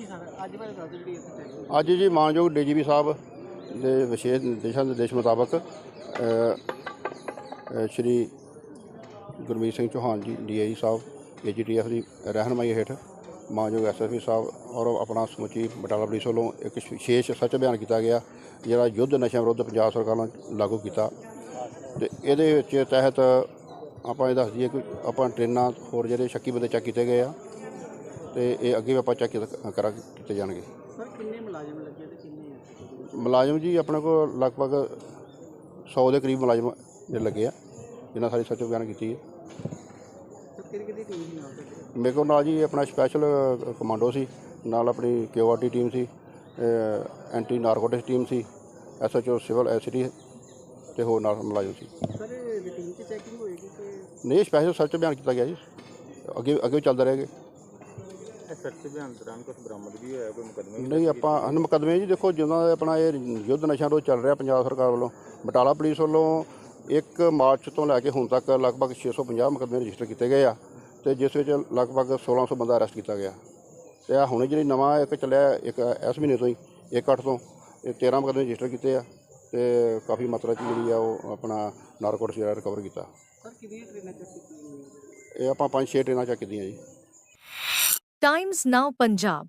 ਜੀ ਸਰ ਅੱਜ ਬਾਰੇ ਦੱਸ ਦਿਓ ਜਿਹੜੀ ਇੱਥੇ ਚੈਕਿੰਗ ਅੱਜ ਜੀ ਮਾਨਯੋਗ ਡੀਜੀਪੀ ਸਾਹਿਬ ਦੇ ਵਿਸ਼ੇਸ਼ ਨਿਰਦੇਸ਼ਾਂ ਨਿਰਦੇਸ਼ ਮੁਤਾਬਕ ਅ, ਅ, ਸ਼੍ਰੀ ਗੁਰਮੀਤ ਸਿੰਘ ਚੌਹਾਨ ਜੀ ਡੀਆਈ ਸਾਹਿਬ ਏਜੀਟੀਐਫ ਦੀ ਰਹਿਨਮਾਈ ਹੇਠ ਮਾਨਯੋਗ ਐਸਐਸਪੀ ਸਾਹਿਬ ਔਰ ਆਪਣਾ ਸਮੁੱਚੀ ਬਟਾਲਾ ਪੁਲਿਸ ਵੱਲੋਂ ਇੱਕ ਵਿਸ਼ੇਸ਼ ਸੱਚ ਅਭਿਆਨ ਕੀਤਾ ਗਿਆ ਜਿਹੜਾ ਯੁੱਧ ਨਸ਼ਿਆਂ ਵਿਰੁੱਧ ਪੰਜਾਬ ਸਰਕਾਰ ਨੇ ਲਾਗੂ ਕੀਤਾ। ਤੇ ਇਹਦੇ ਵਿੱਚ ਤਹਿਤ ਆਪਾਂ ਇਹ ਦੱਸ ਦਈਏ ਕਿ ਆਪਾਂ ਟ੍ਰੇਨਾਂ ਹੋਰ ਜਿਹੜੇ ਸ਼ੱਕੀ ਬੰਦੇ ਚੈੱਕ ਕੀਤੇ ਗਏ ਆ ਤੇ ਇਹ ਅੱਗੇ ਵੀ ਆਪਾਂ ਚੈੱਕ ਕਰਾ ਕੀਤੇ ਜਾਣਗੇ। ਸਰ ਕਿੰਨੇ ਮੁਲਾਜ਼ਮ ਲੱਗੇ ਤੇ ਕਿੰਨੇ ਮੁਲਾਜ਼ਮ ਜੀ ਆਪਣੇ ਕੋਲ ਲਗਭਗ 100 ਦੇ ਕਰੀਬ ਮੁਲਾਜ਼ਮ ਜਿਹੜੇ ਲੱਗੇ ਆ ਜਿਨ੍ਹਾਂ ਸਾਰੀ ਸੱਚ ਬਿਆਨ ਕੀਤੀ ਹੈ। ਸਰ ਕਿਹੜੀ ਕਿਹੜੀ ਟੀਮ ਸੀ ਨਾਲ ਤੁਹਾਡੇ? ਮੇਰੇ ਕੋਲ ਨਾਲ ਜੀ ਆਪਣਾ ਸਪੈਸ਼ਲ ਕਮਾਂਡੋ ਸੀ ਨਾਲ ਆਪਣੀ ਕਿਊਆਰਟੀ ਟੀਮ ਸੀ ਐਂਟੀ ਨਾਰਕੋਟਿਕਸ ਟੀਮ ਸੀ ਐਸਐਚਓ ਸਿਵਲ ਐਸਟੀ ਤੇ ਹੋਰ ਨਾਲ ਮੁਲਾਜ਼ਮ ਸੀ। ਸਰ ਰੂਟੀਨ ਚ ਚੈਕਿੰਗ ਹੋਏਗੀ ਕਿ ਨਹੀਂ ਸਪੈਸ਼ਲ ਸਰਚ ਬਿਆਨ ਕੀਤਾ ਗਿਆ ਜੀ। ਅੱਗੇ ਅੱਗੇ ਵੀ ਚੱਲਦਾ ਰਹੇਗਾ। ਸਖਤ ਬਿਆਨ ਦੌਰਾਨ ਕੁਝ ਬਰਾਮਦ ਵੀ ਹੋਇਆ ਕੋਈ ਮੁਕਦਮੇ ਨਹੀਂ ਆਪਾਂ ਹਨ ਮੁਕੱਦਮੇ ਜੀ ਦੇਖੋ ਜਿਨ੍ਹਾਂ ਦਾ ਆਪਣਾ ਇਹ ਯੁੱਧ ਨਸ਼ਿਆਂ ਰੋਜ਼ ਚੱਲ ਰਿਹਾ ਪੰਜਾਬ ਸਰਕਾਰ ਵੱਲੋਂ ਬਟਾਲਾ ਪੁਲਿਸ ਵੱਲੋਂ 1 ਮਾਰਚ ਤੋਂ ਲੈ ਕੇ ਹੁਣ ਤੱਕ ਲਗਭਗ 650 ਮੁਕੱਦਮੇ ਰਜਿਸਟਰ ਕੀਤੇ ਗਏ ਆ ਤੇ ਜਿਸ ਵਿੱਚ ਲਗਭਗ 1600 ਬੰਦਾ ਅਰੈਸਟ ਕੀਤਾ ਗਿਆ। ਤੇ ਆ ਹੁਣੇ ਜਿਹੜੀ ਨਵਾਂ ਇੱਕ ਚੱਲਿਆ ਇੱਕ ਇਸ ਮਹੀਨੇ ਤੋਂ ਹੀ 1 8 ਤੋਂ ਇਹ 13 ਮੁਕੱਦਮੇ ਰਜਿਸਟਰ ਕੀਤੇ ਆ ਤੇ ਕਾਫੀ ਮਾਤਰਾ ਚ ਜਿਹੜੀ ਆ ਉਹ ਆਪਣਾ ਨਾਰਕੋਟਿਕਸ ਜਿਹੜਾ ਰਿਕਵਰ ਕੀਤਾ। ਸਰ ਕਿੰਨੀਆਂ ਟ੍ਰੇਨਾਂ ਚੈੱਕ ਇਹ ਆਪਾਂ 5-6 ਟ੍ਰੇਨਾਂ ਚੱਕ ਕੀਤੀਆਂ ਜੀ। Times Now Punjab